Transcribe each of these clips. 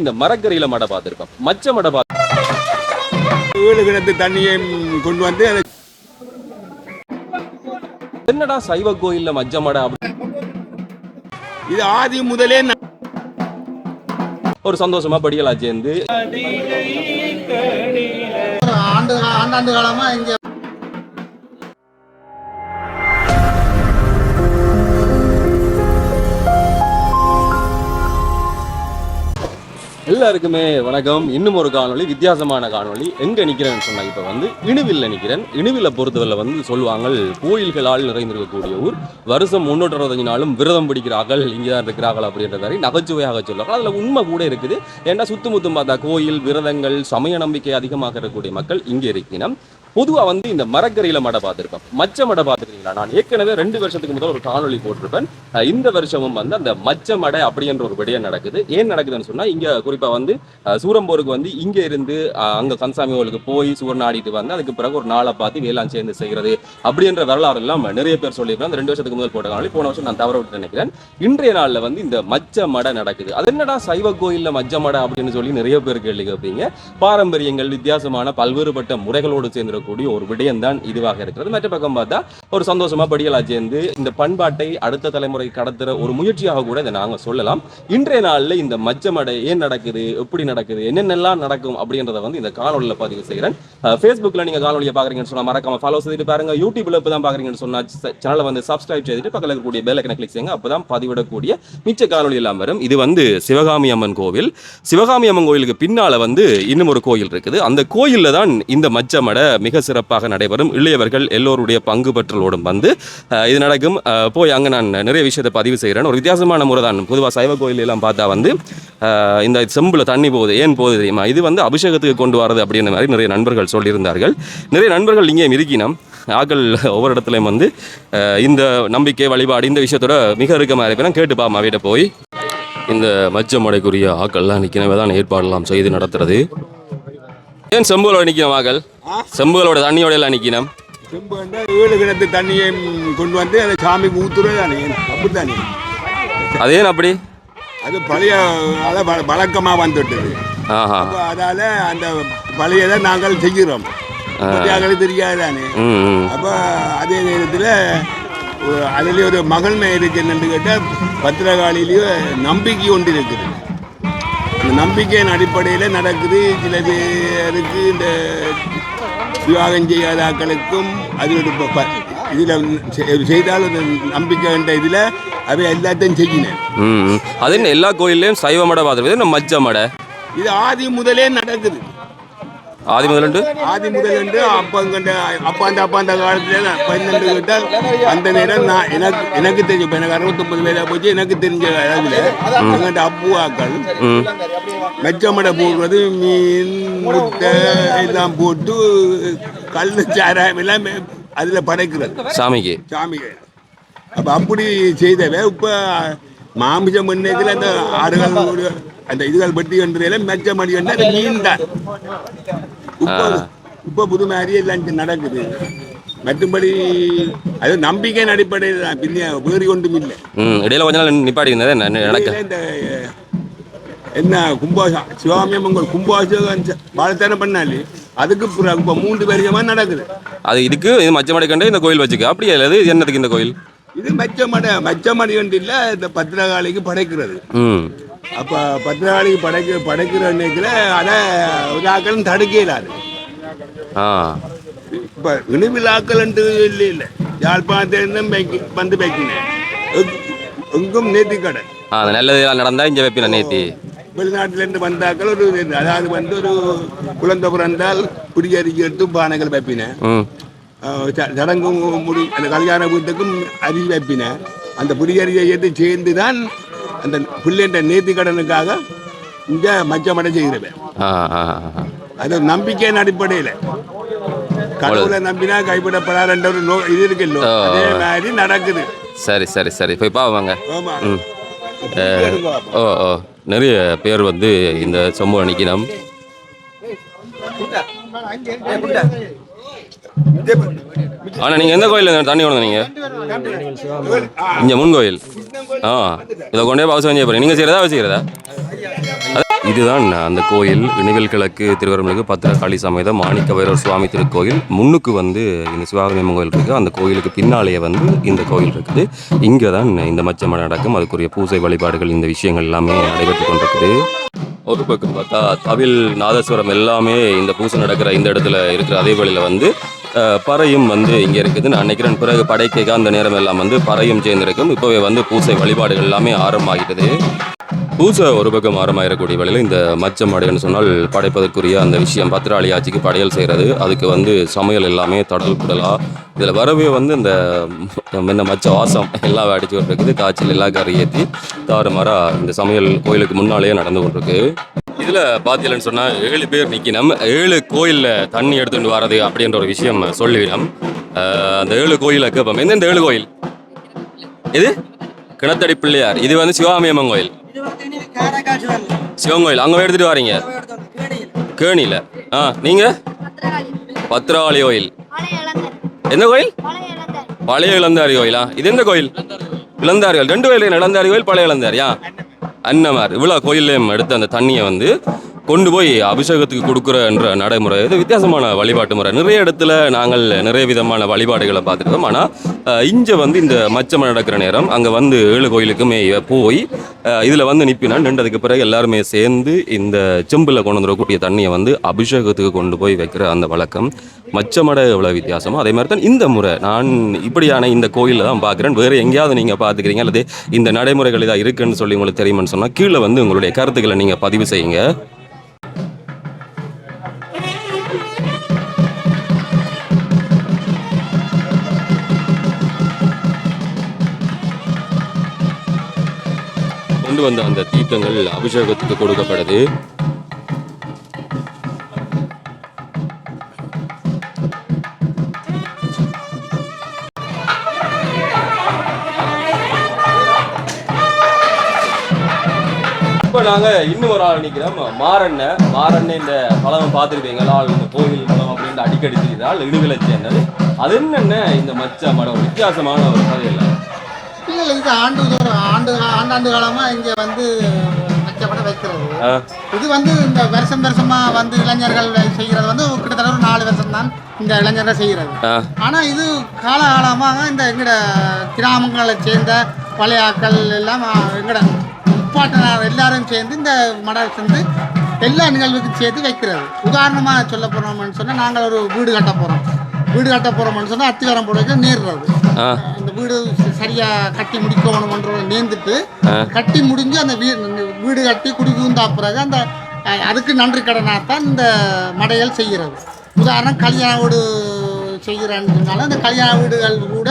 இந்த மரக்கரையில மடை பார்த்திருக்கோம். மச்ச மடை பார்த்து வீடு தண்ணியை கொண்டு வந்து என்னடா சைவ கோயில்ல மச்ச மடை இது ஆதி முதலே ஒரு சந்தோஷமா படிகளா சேர்ந்து ஆண்டு ஆண்டாண்டு காலமா இங்க எல்லாருக்குமே வணக்கம். இன்னும் ஒரு காணொலி வித்தியாசமான காணொலி எங்க நிக்கிறேன்னு சொன்னா இப்ப வந்து இணுவில் நிக்கிறேன். இணுவில்ல பொறுத்தவரை வந்து சொல்லுவாங்க கோயில்களால் நிறைந்திருக்கக்கூடிய ஊர். வருஷம் முன்னூற்றி அறுபத்தஞ்சு நாளும் விரதம் பிடிக்கிறார்கள் இங்கே தான் இருக்கிறார்கள் அப்படின்ற மாதிரி நகைச்சுவையாக சொல்லுவாங்க. அதுல உண்மை கூட இருக்குது. ஏன்னா சுத்து முத்தும் பார்த்தா கோயில் விரதங்கள் சமய நம்பிக்கை அதிகமாக இருக்கக்கூடிய மக்கள் இங்கே இருக்கிறோம் பொதுவாக வந்து இந்த மரக்கரையில மடை பார்த்திருப்பேன். மச்ச மடை பார்த்துருக்கீங்களா? நான் ஏற்கனவே ரெண்டு வருஷத்துக்கு முதல் ஒரு காணொலி போட்டிருப்பேன். இந்த வருஷமும் வந்து அந்த மச்ச மடை அப்படின்ற ஒரு விடயம் நடக்குது. ஏன் நடக்குதுன்னு சொன்னா இங்க குறிப்பா வந்து சூரம்போருக்கு வந்து இங்க இருந்து அங்கே அங்க கன்சாமி கோயிலுக்கு போய் சூரநாடிட்டு வந்து அதுக்கு பிறகு ஒரு நாளை பார்த்து வேளாண் சேர்ந்து செய்கிறது அப்படின்ற வரலாறு எல்லாம் நிறைய பேர் சொல்லியிருக்கேன் அந்த ரெண்டு வருஷத்துக்கு முதல் போட்ட காணொலி போன வருஷம் நான் தவற விட்டு நினைக்கிறேன். இன்றைய நாள்ல வந்து இந்த மச்ச மடை நடக்குது. அது என்னடா சைவ கோயில்ல மச்ச மடை அப்படின்னு சொல்லி நிறைய பேர் கேள்வி கேட்பீங்க. பாரம்பரியங்கள் வித்தியாசமான பல்வேறுபட்ட முறைகளோடு சேர்ந்து சேர்ந்திருக்கக்கூடிய ஒரு விடயம் தான் இதுவாக இருக்கிறது. மற்ற பக்கம் பார்த்தா ஒரு சந்தோஷமா படிகளா சேர்ந்து இந்த பண்பாட்டை அடுத்த தலைமுறை கடத்துற ஒரு முயற்சியாக கூட இதை நாங்கள் சொல்லலாம். இன்றைய நாளில் இந்த மச்சமடை ஏன் நடக்குது எப்படி நடக்குது என்னென்னலாம் நடக்கும் அப்படின்றத வந்து இந்த காணொலியில் பதிவு செய்கிறேன் ஃபேஸ்புக்கில் நீங்கள் காணொலியை பார்க்குறீங்கன்னு சொன்னால் மறக்காம ஃபாலோ செய்துட்டு பாருங்க. யூடியூப்ல இப்போ தான் பார்க்குறீங்கன்னு சொன்னால் சேனலை வந்து சப்ஸ்கிரைப் செய்துட்டு பக்கத்தில் இருக்கக்கூடிய பெல் ஐக்கனை கிளிக் செய்யுங்க. அப்பதான் பதிவிடக்கூடிய மிச்ச காணொலி எல்லாம் வரும். இது வந்து சிவகாமி அம்மன் கோவில். சிவகாமி அம்மன் கோயிலுக்கு பின்னால் வந்து இன்னும் ஒரு கோயில் இருக்குது. அந்த கோயிலில் தான் இந்த மச்சமடை மிக மிக சிறப்பாக நடைபெறும். இளையவர்கள் எல்லோருடைய பங்கு பெற்றலோடும் வந்து இது நடக்கும். போய் அங்கே நான் நிறைய விஷயத்தை பதிவு செய்கிறேன் ஒரு வித்தியாசமான முறை தான். பொதுவாக சைவ கோயிலெல்லாம் பார்த்தா வந்து இந்த செம்பில் தண்ணி போகுது. ஏன் போகுது தெரியுமா? இது வந்து அபிஷேகத்துக்கு கொண்டு வரது அப்படின்ற மாதிரி நிறைய நண்பர்கள் சொல்லியிருந்தார்கள். நிறைய நண்பர்கள் இங்கே இருக்கினோம் ஆக்கள் ஒவ்வொரு இடத்துலையும் வந்து இந்த நம்பிக்கை வழிபாடு இந்த விஷயத்தோட மிக இறுக்கமாக இருப்பேன். கேட்டுப்பா அம்மாவிட்ட போய் இந்த மச்சமடைக்குரிய ஆக்கள்லாம் நிற்கனவே தான் ஏற்பாடெல்லாம் செய்து நடத்துறது. ஏன் செம்புகளோட நிற்கணும் ஆக்கள் செம்புகளோட தண்ணியோட எல்லாம் நிற்கணும் செம்பு வீடு கிணத்து தண்ணியை கொண்டு வந்து அதை சாமிக்கு ஊத்துறது தானே? அப்படித்தானே? அது ஏன் அப்படி? அது பழைய அதை வழ- வழக்கமா வந்துட்டது அதால அந்த பழையதை நாங்கள் செய்கிறோம். எங்களுக்கு தெரியாது தானே? ம் ம். அப்போ அதே நேரத்தில் அதில் ஒரு மகள்மை இருக்கு என்னன்னு கேட்டால் பத்திரகாளிலேயே நம்பிக்கை ஒன்று இருக்குது. அந்த நம்பிக்கையின் அடிப்படையில் நடக்குது. சில பேருக்கு இந்த விவாகம் செய்யாத ஆக்களுக்கும் அது ஒரு இதில் செய்தால் ஒரு நம்பிக்கை என்ற இதில் அவை எல்லாத்தையும் செய்யினேன். அது எல்லா கோயில்லையும் சைவ மடை என்ன மச்ச மடை? இது ஆதி முதலே நடக்குது. ஆதி முதலண்டு ஆதி முதல் என்று அப்பங்கண்ட அப்பாந்த அப்பாந்த காலத்துல பன்னெண்டு கேட்டால் அந்த நேரம் நான் எனக்கு எனக்கு தெரிஞ்ச இப்போ எனக்கு அறுபத்தொம்பது வயதா போச்சு எனக்கு தெரிஞ்ச அளவில் எங்கிட்ட அப்புவாக்கள் மெச்சமடை போடுறது மீன் முட்டை எல்லாம் போட்டு கல் சாராயம் எல்லாம் அதில் படைக்கிறது. சாமிக்கு. சாமிகள் அப்போ அப்படி செய்தவை இப்போ மாமிசம் பண்ணதில் அந்த ஆடுகள் அந்த இதுகள் வெட்டி கண்டுறையில் மெச்சமடி கண்டு அது மீன் தான் இப்போ இப்போ புது மாதிரி எல்லாம் நடக்குது. மற்றபடி அது நம்பிக்கையின் அடிப்படையில் தான். பின்ன வேறு ஒன்றும் இல்லை. இடையில கொஞ்ச நாள் என்ன நடக்க. இந்த என்ன கும்பாசம் சிவாமியம் உங்கள் கும்பாசம் வாழ்த்தான பண்ணாலே அதுக்கு இப்போ மூன்று வருஷமா நடக்குது. அது இதுக்கு இது மச்ச மடை கண்டு இந்த கோயில் வச்சுக்க. அப்படியே இல்லை இது என்னதுக்கு இந்த கோயில்? இது மெச்சமடை மெச்சமடி ஒன்று இல்லை இந்த பத்திரகாளிக்கு படைக்கிறது. அப்போ பத்திரகாளிக்கு படைக்க படைக்கிற அன்னைக்குல அதை ஒரு ஆக்களும் தடுக்க இயலாது ஆ. இப்போ இனிவிழாக்கள் என்று இல்லை இல்லை. யாழ்ப்பாணத்திலிருந்தும் வைக்க வந்து வைக்கினேன் எங்- எங்கும் நேர்த்தி கடை. ஆ நல்லது நடந்தா இங்கே வைப்பின நேத்தி வெளிநாட்டிலேருந்து வந்தாக்கள் ஒரு அதாவது வந்து ஒரு குழந்தை பிறந்தால் குடியரிசி எடுத்து பானைகள் வைப்பினேன். சடங்கு முடி அந்த கல்யாண வீட்டுக்கும் அரி வைப்பினேன். அந்த புரியரியை சேர்ந்து தான் அந்த பிள்ளைன்ற நேர்த்தி கடனுக்காக இங்கே மச்சமடை செய்கிறவன். அது நம்பிக்கையின் அடிப்படையில். கடவுளை நம்பினா கைவிடப்படாதுன்ற ஒரு நோ இது இருக்குல்ல. ஆ. அதே மாதிரி நடக்குது. சரி சரி சரி. போய் பாவாங்க ஓ ஓ. நிறைய பேர் வந்து இந்த சமூக நிற்கணும் ஆனா நீங்க எந்த கோயில் தண்ணி கொண்டு நீங்க இங்க முன் கோயில். ஆ இதை கொண்டே பாவசம் செஞ்சு போறீங்க. நீங்க செய்யறதா வச்சுக்கிறதா இதுதான் அந்த கோயில். இணைவில் கிழக்கு திருவரம்பலுக்கு பத்திரகாளி சமேத மாணிக்க வைரவர் சுவாமி திருக்கோயில். முன்னுக்கு வந்து இந்த சிவாகமன் கோயில் இருக்குது அந்த கோயிலுக்கு பின்னாலேயே வந்து இந்த கோயில் இருக்குது. இங்கே தான் இந்த மச்சமடை நடக்கும். அதுக்குரிய பூசை வழிபாடுகள் இந்த விஷயங்கள் எல்லாமே நடைபெற்று கொண்டிருக்குது. ஒரு பக்கம் பார்த்தா தவில் நாதஸ்வரம் எல்லாமே இந்த பூசை நடக்கிற இந்த இடத்துல இருக்கிற அதே வழியில் வந்து பறையும் வந்து இங்கே இருக்குது. நான் நினைக்கிறேன் பிறகு படைக்கைக்கு அந்த நேரம் எல்லாம் வந்து பறையும் சேர்ந்திருக்கும். இப்போவே வந்து பூசை வழிபாடுகள் எல்லாமே ஆரம்பமாகிட்டது. பூசை ஒரு பக்கம் ஆரம்பமாயிடக்கூடிய வேளையில் இந்த மச்சம் மடைன்னு சொன்னால் படைப்பதற்குரிய அந்த விஷயம். பத்திராளி ஆட்சிக்கு படையல் செய்கிறது அதுக்கு வந்து சமையல் எல்லாமே தடல் புடலா இதில் வரவே வந்து இந்த என்ன மச்ச வாசம் எல்லாம் அடிச்சு கொண்டிருக்குது. காய்ச்சல் எல்லா கறி ஏற்றி தாறுமாறாக இந்த சமையல் கோயிலுக்கு முன்னாலேயே நடந்து கொண்டிருக்கு. இதில் பார்த்தீங்கன்னு சொன்னால் ஏழு பேர் நிற்கணும் ஏழு கோயிலில் தண்ணி எடுத்துகிட்டு வர்றது அப்படின்ற ஒரு விஷயம் சொல்லிவிடும். அந்த ஏழு கோயிலை கேட்போம் எந்தெந்த ஏழு கோயில்? இது கிணத்தடி பிள்ளையார். இது வந்து சிவாமியம்மன் கோயில். சிவன் கோயில். அங்கே எடுத்துகிட்டு வரீங்க? கேணியில். ஆ நீங்கள் பத்திரகாளி கோயில். எந்த கோயில்? பழைய இளந்தாரி கோயிலா? இது எந்த கோயில்? இளந்தாரி கோயில். ரெண்டு கோயில் இளந்தாரி கோயில் பழைய இளந்தாரியா? அன்னமார் இவ்வளோ கோயிலையும் எடுத்து அந்த தண்ணியை வந்து கொண்டு போய் அபிஷேகத்துக்கு கொடுக்குறன்ற நடைமுறை இது வித்தியாசமான வழிபாட்டு முறை. நிறைய இடத்துல நாங்கள் நிறைய விதமான வழிபாடுகளை பார்த்துருக்கோம் ஆனால் இங்கே வந்து இந்த மச்சம் நடக்கிற நேரம் அங்கே வந்து ஏழு கோயிலுக்குமே போய் இதில் வந்து நிற்பினா நின்றதுக்கு பிறகு எல்லாருமே சேர்ந்து இந்த செம்பில் கொண்டு வந்துடக்கூடிய தண்ணியை வந்து அபிஷேகத்துக்கு கொண்டு போய் வைக்கிற அந்த வழக்கம். மச்சமடை எவ்வளோ வித்தியாசமோ அதே மாதிரி தான் இந்த முறை. நான் இப்படியான இந்த கோயிலில் தான் பார்க்குறேன். வேறு எங்கேயாவது நீங்கள் பார்த்துக்கிறீங்க அல்லது இந்த நடைமுறைகள் இதாக இருக்குன்னு சொல்லி உங்களுக்கு தெரியுமான்னு சொன்னால் கீழே வந்து உங்களுடைய கருத்துக்களை நீங்கள் பதிவு செய்யுங்க. கொண்டு வந்த அந்த தீர்த்தங்கள் அபிஷேகத்துக்கு கொடுக்கப்படுது இப்போ நாங்கள் இன்னும் ஒரு ஆள் நிற்கிறோம் மாரண்ண. மாரண்ண இந்த பழம் பார்த்துருப்பீங்க. ஆள் இந்த கோயில் பழம் அப்படின்னு அடிக்கடி செய்தால் இடுவிலை சேர்ந்தது. அது என்னென்ன இந்த மச்ச மடம் வித்தியாசமான ஒரு கதையில் இல்லை இது ஆண்டு தோறும் ஆண்டு ஆண்டாண்டு காலமாக இங்கே வந்து மச்சப்பட வைக்கிறது. இது வந்து இந்த வருஷம் வருஷமாக வந்து இளைஞர்கள் செய்கிறது வந்து கிட்டத்தட்ட ஒரு நாலு வருஷம் தான் இந்த இளைஞர்கள் செய்கிறது. ஆனால் இது காலகாலமாக இந்த எங்கட கிராமங்களை சேர்ந்த பழைய ஆட்கள் எல்லாம் எங்கட முப்பாட்டனார் எல்லாரும் சேர்ந்து இந்த மடை சேர்ந்து எல்லா நிகழ்வுக்கும் சேர்த்து வைக்கிறது. உதாரணமாக சொல்ல போகிறோம்னு சொன்னால் நாங்கள் ஒரு வீடு கட்ட போகிறோம் வீடு கட்ட போகிறோம்னு சொன்னால் அத்திவாரம் போடுறது நேர்றது. இந்த வீடு சரியா கட்டி முடிக்கணும்ன்ற நேர்ந்துட்டு கட்டி முடிஞ்சு அந்த வீடு வீடு கட்டி குடி கூந்தா பிறகு அந்த அதுக்கு நன்றி கடனாகத்தான் இந்த மடையல் செய்கிறது. உதாரணம் கல்யாண வீடு செய்கிறான்றதுனால அந்த கல்யாண வீடுகள் கூட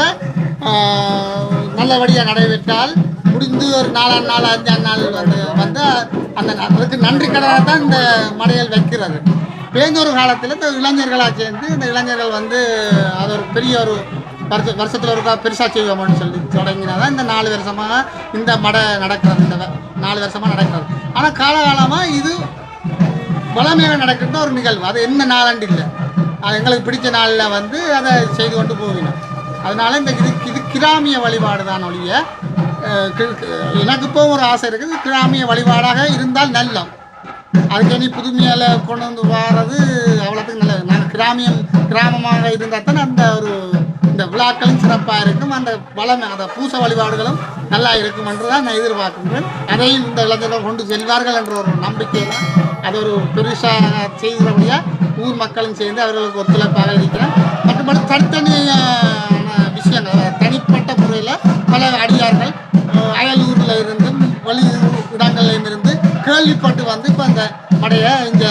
நல்லபடியாக நடைபெற்றால் முடிந்து ஒரு நாலாம் நாள் அஞ்சாம் நாள் வந்து வந்து அந்த அதுக்கு நன்றி கடனாக தான் இந்த மடையல் வைக்கிறது. பேஞ்சொரு காலத்தில் இந்த இளைஞர்களாக சேர்ந்து இந்த இளைஞர்கள் வந்து அது ஒரு பெரிய ஒரு வருஷ வருஷத்தில் ஒரு பெருசாக செய்வோம்னு சொல்லி தொடங்கினா தான் இந்த நாலு வருஷமாக இந்த மடை நடக்கிறது இந்த வ- நாலு வருஷமாக நடக்கிறது. ஆனால் காலகாலமாக இது வளமையாக நடக்கிற ஒரு நிகழ்வு. அது என்ன நாளாண்டு இல்லை. அது எங்களுக்கு பிடிச்ச நாளில் வந்து அதை செய்து கொண்டு போகணும். அதனால இந்த இது இது கிராமிய வழிபாடு தான் ஒழிய எனக்கு இப்போ ஒரு ஆசை இருக்குது. கிராமிய வழிபாடாக இருந்தால் நல்லம். அதுக்கான புதுமையால் கொண்டு வந்து வாரது அவ்வளோத்துக்கு நல்லது. நாங்கள் கிராமியம் கிராமமாக இருந்தால் தான் அந்த ஒரு இந்த விழாக்களும் சிறப்பாக இருக்கும். அந்த வளம் அந்த பூச வழிபாடுகளும் நல்லா இருக்கும் என்று தான் நான் எதிர்பார்க்கின்றேன். அதையும் இந்த இளைஞர்கள் கொண்டு செல்வார்கள் என்ற ஒரு நம்பிக்கையில் அது ஒரு பெருசாக செய்கிறபடியாக ஊர் மக்களும் சேர்ந்து அவர்களுக்கு ஒத்துழைப்பாக இருக்கிறேன் மற்றபடி தனித்தனியான விஷயங்கள் தனிப்பட்ட முறையில் பல அடியார்கள் அயலூரில் இருந்து கேள்விப்பட்டு வந்து இப்போ அந்த மடையை இந்த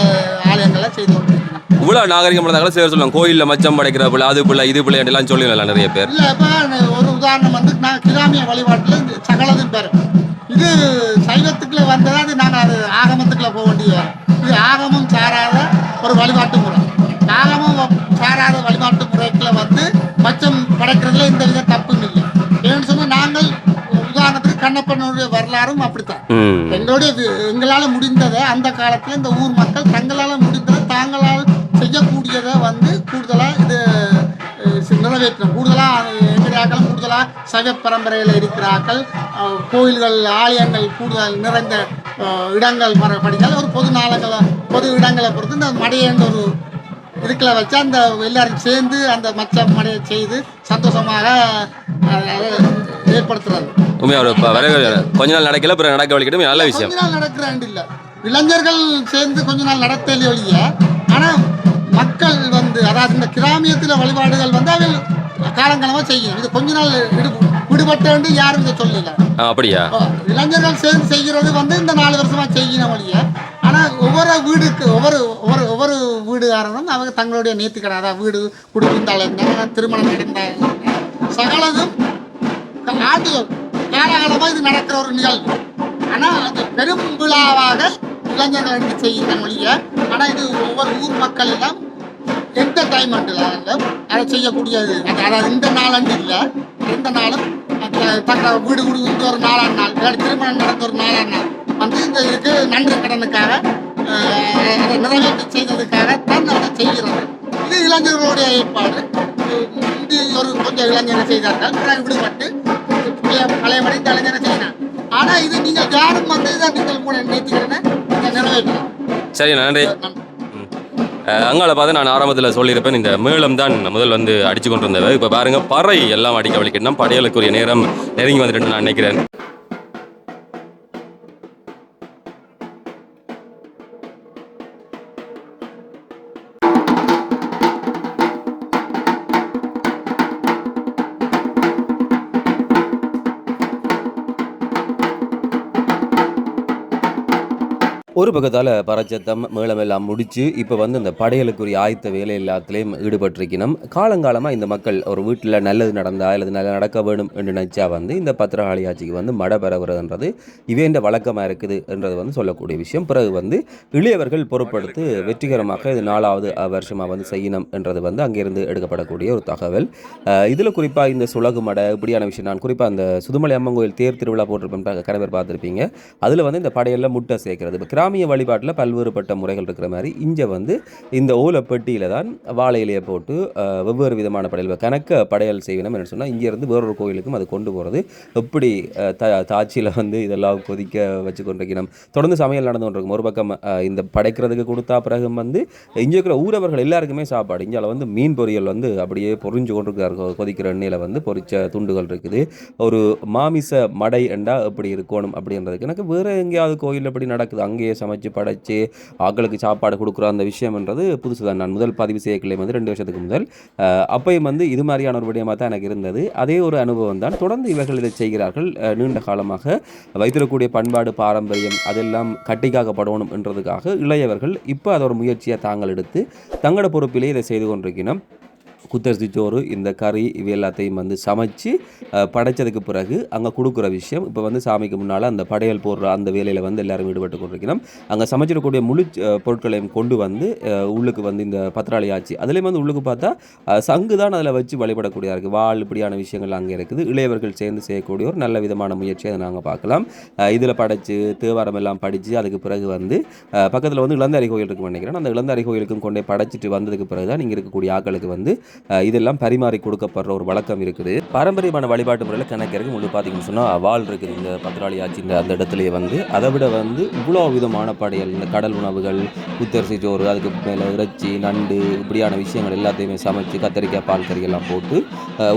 ஆலயங்களை செய்து கொண்டிருக்கிறாங்க இவ்வளோ நாகரிகம் பண்ணதால சேர சொல்லுவாங்க கோயிலில் மச்சம் படைக்கிற பிள்ளை அது பிள்ளை இது பிள்ளை எல்லாம் சொல்லுவாங்க நிறைய பேர். இல்லை இப்போ ஒரு உதாரணம் வந்து நான் கிராமிய வழிபாட்டில் சகலதும் பெறும் இது சைவத்துக்குள்ள வந்ததா அது நாங்கள் அது ஆகமத்துக்குள்ள போக வேண்டியது வரும். இது ஆகமம் சாராத ஒரு வழிபாட்டு முறை. ஆகமம் சாராத வழிபாட்டு முறைக்குள்ள வந்து மச்சம் படைக்கிறதுல இந்த வித தப்பும் இல்லை. ஏன்னு கண்ணப்பனுடைய வரலாறும் அப்படித்தான். வி- எங்களால முடிந்ததை அந்த காலத்துல இந்த ஊர் மக்கள் தங்களால முடிந்ததை தாங்களால் செய்யக்கூடியதை வந்து கூடுதலா இது நிறைவேற்றணும். கூடுதலாக எங்களுடைய ஆக்களும் கூடுதலாக சைவ பரம்பரையில் இருக்கிற ஆக்கள் அஹ், கோயில்கள் ஆலயங்கள் கூடுதல் நிறைந்த இடங்கள் படித்தால் ஒரு பொது நாளங்களை பொது இடங்களை பொறுத்து இந்த மடையன்ற ஒரு இதுக்குள்ள வச்சு அந்த எல்லாரும் சேர்ந்து அந்த மச்ச மடையை செய்து சந்தோஷமாக ஏற்படுத்துறது உண்மையாக ஒரு கொஞ்ச நாள் நடக்கல அப்புறம் நடக்க வலிக்கட்டும் நல்ல விஷயம். கொஞ்ச நாள் நடக்கிறாண்டு இல்ல. இளைஞர்கள் சேர்ந்து கொஞ்ச நாள் நடத்தல ஒழிய ஆனா மக்கள் வந்து அதாவது இந்த கிராமியத்துல வழிபாடுகள் வந்து அவள் காலங்காலமா செய்யும் இது கொஞ்ச நாள் விடு விடுபட்டு யாரும் இதை சொல்லல. அப்படியா? இளைஞர்கள் சேர்ந்து செய்கிறது வந்து இந்த நாலு வீடுகாரரும் அவங்க தங்களுடைய நேர்த்திக்கடை. அதாவது வீடு குடும்பிந்தால் திருமணம் நடந்தால் சகலதும் ஆண்டுகள் காலகாலமாக இது நடக்கிற ஒரு நிகழ்வு. ஆனா அது பெரும் விழாவாக இளைஞர்கள் எடுத்து செய்கிற மொழிய ஆனா இது ஒவ்வொரு ஊர் மக்கள் எல்லாம் என்டர்டைன்மெண்ட்டில் அதை செய்யக்கூடியது. அது அதாவது இந்த நாளன்று இல்லை. எந்த நாளும் தக்க வீடு வீடு இந்த ஒரு நாலாம் நாள் இல்லாட்டி திருமணம் நடந்த ஒரு நாலாம் நாள். வந்து இந்த இதுக்கு நன்றி கடனுக்காக நிறைவேற்றி செய்ததுக்காக இளைஞர்களுடைய ஏற்பாடு. இது ஒரு கொஞ்சம் இளைஞர்கள் செய்தார்கள். பிறகு விடுபட்டு பழைய பழையபடி இந்த இளைஞரை செய்யணும் ஆனா இது நீங்கள் யாரும் வந்து இதை நீங்கள் கூட நேர்த்திக்கிறேன்னு இதை நிறைவேற்றலாம். சரி நன்றி. அங்கால பார்த்து நான் ஆரம்பத்தில் சொல்லியிருப்பேன் இந்த மேளம் தான் முதல் வந்து அடிச்சு கொண்டு இருந்தவை இப்போ பாருங்க பறை எல்லாம் அடிக்க வலிக்கணும் படையலுக்குரிய நேரம் நெருங்கி வந்துட்டு நான் நினைக்கிறேன். ஒரு பக்கத்தால் பரச்சத்தம் மேளமெல்லாம் முடித்து இப்போ வந்து இந்த படையலுக்குரிய ஆயத்த வேலை எல்லாத்துலேயும் ஈடுபட்டிருக்கணும். காலங்காலமாக இந்த மக்கள் ஒரு வீட்டில் நல்லது நடந்தா அல்லது நல்லா நடக்க வேணும் என்று நினச்சா வந்து இந்த பத்திரகாளி ஆட்சிக்கு வந்து மட பெறவுறதுன்றது இவேண்ட வழக்கமாக இருக்குது என்றது வந்து சொல்லக்கூடிய விஷயம். பிறகு வந்து இளையவர்கள் பொருட்படுத்து வெற்றிகரமாக இது நாலாவது வருஷமாக வந்து செய்யணும் என்றது வந்து அங்கேருந்து எடுக்கப்படக்கூடிய ஒரு தகவல். இதில் குறிப்பாக இந்த சுலகு மடை இப்படியான விஷயம் நான் குறிப்பாக அந்த சுதுமலை அம்மன் கோயில் தேர் திருவிழா போட்டிருப்பேன் கடை பேர் பார்த்துருப்பீங்க. அதில் வந்து இந்த படையலில் முட்டை சேர்க்கிறது. இப்போ கிராமிய வழிபாட்டில் பல்வேறுபட்ட முறைகள் இருக்கிற மாதிரி இங்கே வந்து இந்த ஓலப்பெட்டியில் தான் வாழை இலையை போட்டு வெவ்வேறு விதமான படையல் கணக்க படையல் செய்யணும் என்ன சொன்னால் இங்கேருந்து வேறொரு கோயிலுக்கும் அது கொண்டு போகிறது எப்படி த தாச்சியில் வந்து இதெல்லாம் கொதிக்க வச்சு கொண்டிருக்கணும் தொடர்ந்து சமையல் நடந்து கொண்டிருக்கும். ஒரு பக்கம் இந்த படைக்கிறதுக்கு கொடுத்தா பிறகு வந்து இங்கே இருக்கிற ஊரவர்கள் எல்லாருக்குமே சாப்பாடு. இங்கே வந்து மீன் பொரியல் வந்து அப்படியே பொரிஞ்சு கொண்டிருக்கிறார் கொதிக்கிற எண்ணெயில் வந்து பொரிச்ச துண்டுகள் இருக்குது. ஒரு மாமிச மடை என்றால் எப்படி இருக்கணும் அப்படின்றதுக்கு எனக்கு வேறு எங்கேயாவது கோயில் எப்படி நடக்குது? அங்கேயே சமைச்சு படைச்சு ஆக்களுக்கு சாப்பாடு கொடுக்குற அந்த விஷயம்ன்றது புதுசு தான். நான் முதல் பதிவு செய்யக்கலை வந்து ரெண்டு வருஷத்துக்கு முதல். அப்பையும் வந்து இது மாதிரியான ஒரு விடயமாக தான் எனக்கு இருந்தது. அதே ஒரு அனுபவம் தான். தொடர்ந்து இவர்கள் இதை செய்கிறார்கள். நீண்ட காலமாக வைத்திருக்கக்கூடிய பண்பாடு பாரம்பரியம் அதெல்லாம் கட்டிக்காக்கப்படணும் என்றதுக்காக இளையவர்கள் இப்போ அதை ஒரு முயற்சியை தாங்கள் எடுத்து தங்களோட பொறுப்பிலே இதை செய்து கொண்டிருக்கிறோம் குத்தரிசி சோறு இந்த கறி இவை எல்லாத்தையும் வந்து சமைச்சு படைச்சதுக்கு பிறகு அங்கே கொடுக்குற விஷயம். இப்போ வந்து சாமிக்கு முன்னால் அந்த படையல் போடுற அந்த வேலையில் வந்து எல்லாரும் ஈடுபட்டு கொண்டிருக்கணும். அங்கே சமைச்சிடக்கூடிய முழு பொருட்களையும் கொண்டு வந்து உள்ளுக்கு வந்து இந்த பத்திராளி ஆச்சு அதுலேயும் வந்து உள்ளுக்கு பார்த்தா சங்கு தான் அதில் வச்சு வழிபடக்கூடியதாக இருக்குது வாழ் இப்படியான விஷயங்கள் அங்கே இருக்குது. இளையவர்கள் சேர்ந்து செய்யக்கூடிய ஒரு நல்ல விதமான முயற்சியை அதை நாங்கள் பார்க்கலாம். இதில் படைச்சு தேவாரம் எல்லாம் படித்து அதுக்கு பிறகு வந்து பக்கத்தில் வந்து இளந்தாரி கோயில் இருக்குன்னு நினைக்கிறேன். அந்த இளந்தாரி கோயிலுக்கும் கொண்டே படைச்சிட்டு வந்ததுக்கு பிறகு தான் இங்கே இருக்கக்கூடிய ஆக்களுக்கு வந்து இதெல்லாம் பரிமாறி கொடுக்கப்படுற ஒரு வழக்கம் இருக்குது. பாரம்பரியமான வழிபாட்டு முறையில் கணக்கிற்கு முழு பார்த்தீங்கன்னு சொன்னால் வாள் இருக்குது இந்த பத்திராளி ஆட்சி அந்த இடத்துலயே வந்து. அதை விட வந்து இவ்வளோ விதமான படையல் இந்த கடல் உணவுகள் புத்தரிசி சோறு அதுக்கு மேலே இறைச்சி நண்டு இப்படியான விஷயங்கள் எல்லாத்தையுமே சமைச்சு கத்தரிக்காய் பால் கறிகள்லாம் போட்டு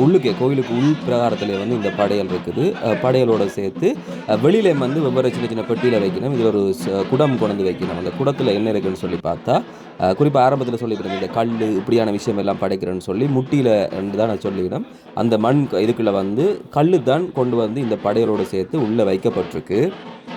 உள்ளுக்கே கோயிலுக்கு உள் பிரகாரத்திலே வந்து இந்த படையல் இருக்குது. படையலோடு படையலோட சேர்த்து வெளியிலே வந்து வெவ்வேறு சின்ன சின்ன பெட்டியில் வைக்கணும். இது ஒரு குடம் கொண்டு வைக்கணும். அந்த குடத்தில் என்ன இருக்குன்னு சொல்லி பார்த்தா குறிப்பாக ஆரம்பத்தில் சொல்லிக்கிறேன் இந்த கல் இப்படியான விஷயம் எல்லாம் படைக்கிறேன்னு சொல்லி முட்டியில் தான் நான் சொல்லிக்கிறேன். அந்த மண் இதுக்குள்ளே இதுக்குள்ள வந்து கல் தான் கொண்டு வந்து இந்த படையலோடு சேர்த்து உள்ளே வைக்கப்பட்டிருக்கு.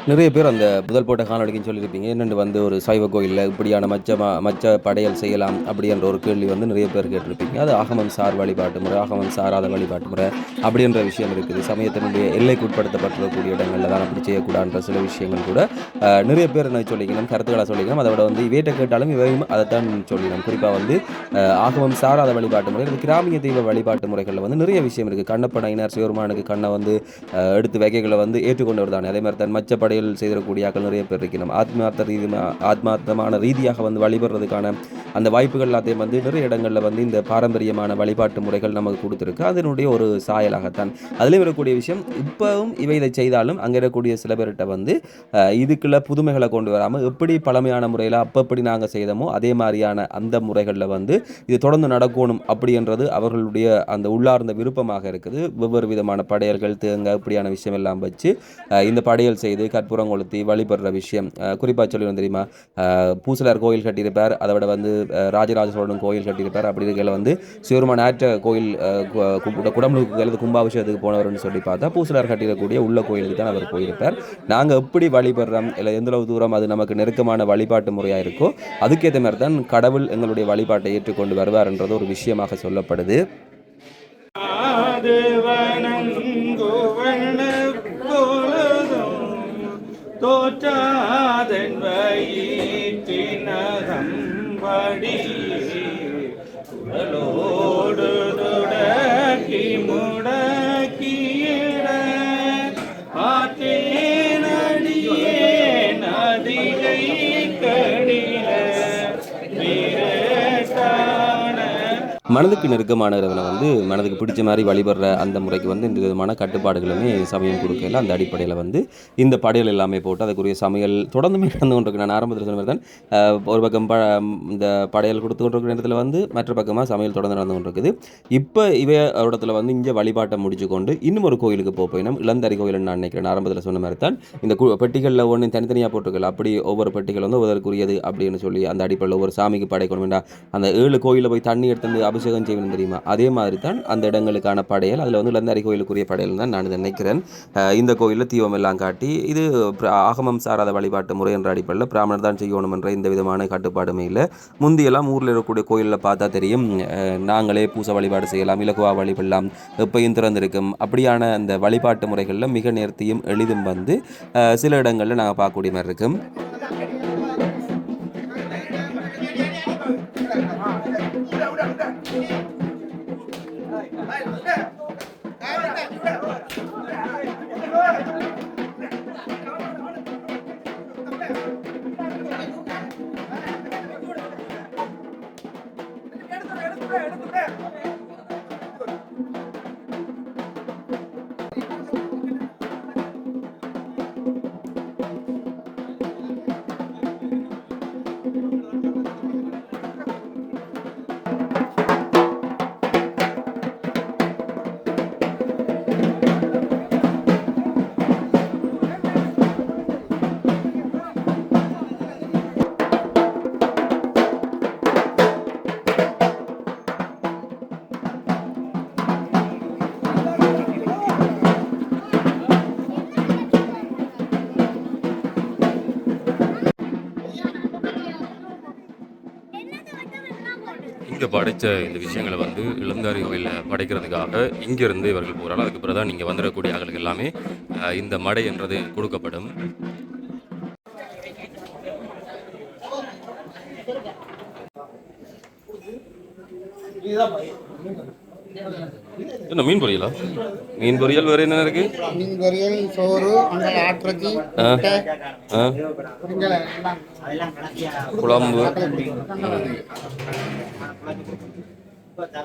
நிறைய பேர் அந்த முதல் போட்ட காணொலிக்குன்னு சொல்லியிருப்பீங்க. என்னென்னு வந்து ஒரு சைவ கோயிலில் இப்படியான மச்ச ம- மச்ச படையல் செய்யலாம் அப்படின்ற ஒரு கேள்வி வந்து நிறைய பேர் கேட்டிருப்பீங்க. அது ஆகமம் சார் வழிபாட்டு முறை ஆகமம் சாராத வழிபாட்டு முறை அப்படின்ற விஷயம் இருக்குது. சமயத்தினுடைய எல்லைக்கு உட்படுத்தப்பட்டிருக்கக்கூடிய இடங்களில் தான் அப்படி செய்யக்கூடாதுன்ற சில விஷயங்கள் கூட நிறைய பேர் என்ன சொல்லிக்கணும் கருத்துக்களை சொல்லிக்கணும். அதை விட வந்து இவையிட்ட கேட்டாலும் இவையும் அதைத்தான் சொல்லிக்கணும். குறிப்பாக வந்து ஆகமம் சாராத வழிபாட்டு முறை கிராமிய தெய்வ வழிபாட்டு முறைகளில் வந்து நிறைய விஷயம் இருக்குது கண்ணப்பனையினர் சிவருமானுக்கு கண்ணை வந்து எடுத்து வகைகளை வந்து ஏற்றுக்கொண்டவர் தானே. அதே மாதிரி தான் மச்சப்படை படையல் படையல் செய்திடக்கூடிய ஆக்கள் நிறைய பேர் இருக்கணும் ஆத்மார்த்த ரீதி ஆத்மார்த்தமான ரீதியாக வந்து வழிபடுறதுக்கான அந்த வாய்ப்புகள் எல்லாத்தையும் வந்து நிறைய இடங்களில் வந்து இந்த பாரம்பரியமான வழிபாட்டு முறைகள் நமக்கு கொடுத்துருக்கு. அதனுடைய ஒரு சாயலாகத்தான். அதில் வரக்கூடிய விஷயம் இப்போவும் இவை இதை செய்தாலும் அங்கே இருக்கக்கூடிய சில பேர்கிட்ட வந்து இதுக்குள்ளே இதுக்குள்ள புதுமைகளை கொண்டு வராமல் எப்படி பழமையான முறையில் அப்போ எப்படி நாங்கள் செய்தோமோ அதே மாதிரியான அந்த முறைகளில் வந்து இது தொடர்ந்து நடக்கணும் அப்படின்றது அவர்களுடைய அந்த உள்ளார்ந்த விருப்பமாக இருக்குது. வெவ்வேறு விதமான படையல்கள் தேங்க இப்படியான விஷயம் எல்லாம் வச்சு இந்த படையல் செய்து புறங்கொளுத்தி வழிபடுற விஷயம். குறிப்பாக சொல்லி தெரியுமா? பூசலார் கோயில் கட்டியிருப்பார். அதை விட வந்து ராஜராஜ சோழன் கோயில் கட்டியிருப்பார். அப்படி இருக்கையில் வந்து சிவருமான ஆற்ற கோயில் குடமுழுக்கு அல்லது கும்பாபிஷேகத்துக்கு போனவர்னு சொல்லி பார்த்தா பூசலார் கட்டிடக்கூடிய உள்ள கோயிலுக்கு தான் அவர் போயிருப்பார். நாங்கள் எப்படி வழிபடுறோம்? இல்லை எந்தளவு தூரம் அது நமக்கு நெருக்கமான வழிபாட்டு முறையாக இருக்கோ அதுக்கேற்ற மாதிரி தான் கடவுள் எங்களுடைய வழிபாட்டை ஏற்றுக்கொண்டு வருவார்ன்றது ஒரு விஷயமாக சொல்லப்படுது. அது தோற்றாதன் வயிற்றினகம்படி குடலோடு துடக்கி மனதுக்கு நெருக்கமான வந்து மனதுக்கு பிடிச்ச மாதிரி வழிபடுற அந்த முறைக்கு வந்து இந்த விதமான கட்டுப்பாடுகளுமே சமயம் கொடுக்கல அந்த அடிப்படையில் வந்து இந்த படையல் எல்லாமே போட்டு அதுக்குரிய சமையல் தொடர்ந்துமே நடந்து கொண்டிருக்கு நான் ஆரம்பத்தில் சொன்ன மாதிரி தான் ஒரு பக்கம் ப இந்த படையல் கொடுத்து கொண்டிருக்கிற இடத்துல வந்து மற்ற பக்கமாக சமையல் தொடர்ந்து நடந்து கொண்டிருக்குது. இப்போ இவ இடத்துல வந்து இங்கே வழிபாட்டை முடிச்சு கொண்டு இன்னும் ஒரு கோயிலுக்கு போக போயினோம் இளந்தரி கோயில் நான் நினைக்கிறேன். ஆரம்பத்தில் சொன்ன மாதிரி தான் இந்த கு பெட்டிகளில் ஒன்று தனித்தனியாக போட்டிருக்கல அப்படி ஒவ்வொரு பெட்டிகள் வந்து ஒவ்வொருக்குரியது அப்படின்னு சொல்லி அந்த அடிப்படையில் ஒவ்வொரு சாமிக்கு படைக்கணும் வேண்டாம் அந்த ஏழு கோயிலில் போய் தண்ணி எடுத்து வந்து அபிஷேகம் செய்யணும் தெரியுமா? அதே மாதிரி தான் அந்த இடங்களுக்கான படையல் அதில் வந்து இளந்தாரி கோயிலுக்குரிய படையல் தான் நான் நினைக்கிறேன். இந்த கோயிலில் தீபம் எல்லாம் காட்டி இது ஆகமம் சாராத வழிபாட்டு முறை என்ற அடிப்படையில் பிராமணர் தான் செய்யணும் என்ற இந்த விதமான கட்டுப்பாடுமே இல்லை. முந்தியெல்லாம் ஊரில் இருக்கக்கூடிய கோயிலில் பார்த்தா தெரியும் நாங்களே பூசை வழிபாடு செய்யலாம் இலகுவா வழிபடலாம் எப்பையும் திறந்திருக்கும். அப்படியான அந்த வழிபாட்டு முறைகளில் மிக நேர்த்தியும் எளிதும் வந்து சில இடங்களில் நாங்கள் பார்க்கக்கூடிய மாதிரி இருக்கும். இங்கே படைத்த இந்த விஷயங்களை வந்து இளந்தாரி கோயிலில் படைக்கிறதுக்காக இங்கேருந்து இவர்கள் போகிறாங்க அதுக்கு பிறகு தான் நீங்கள் வந்துடக்கூடிய ஆளுக்கு எல்லாமே இந்த மடை என்றது கொடுக்கப்படும். என்ன மீன் பொரியலா? மீன் பொரியல் வேறு என்ன இருக்கு? மீன் பொரியல் சோறு அங்கே ஆட்டிறச்சி குழம்பு.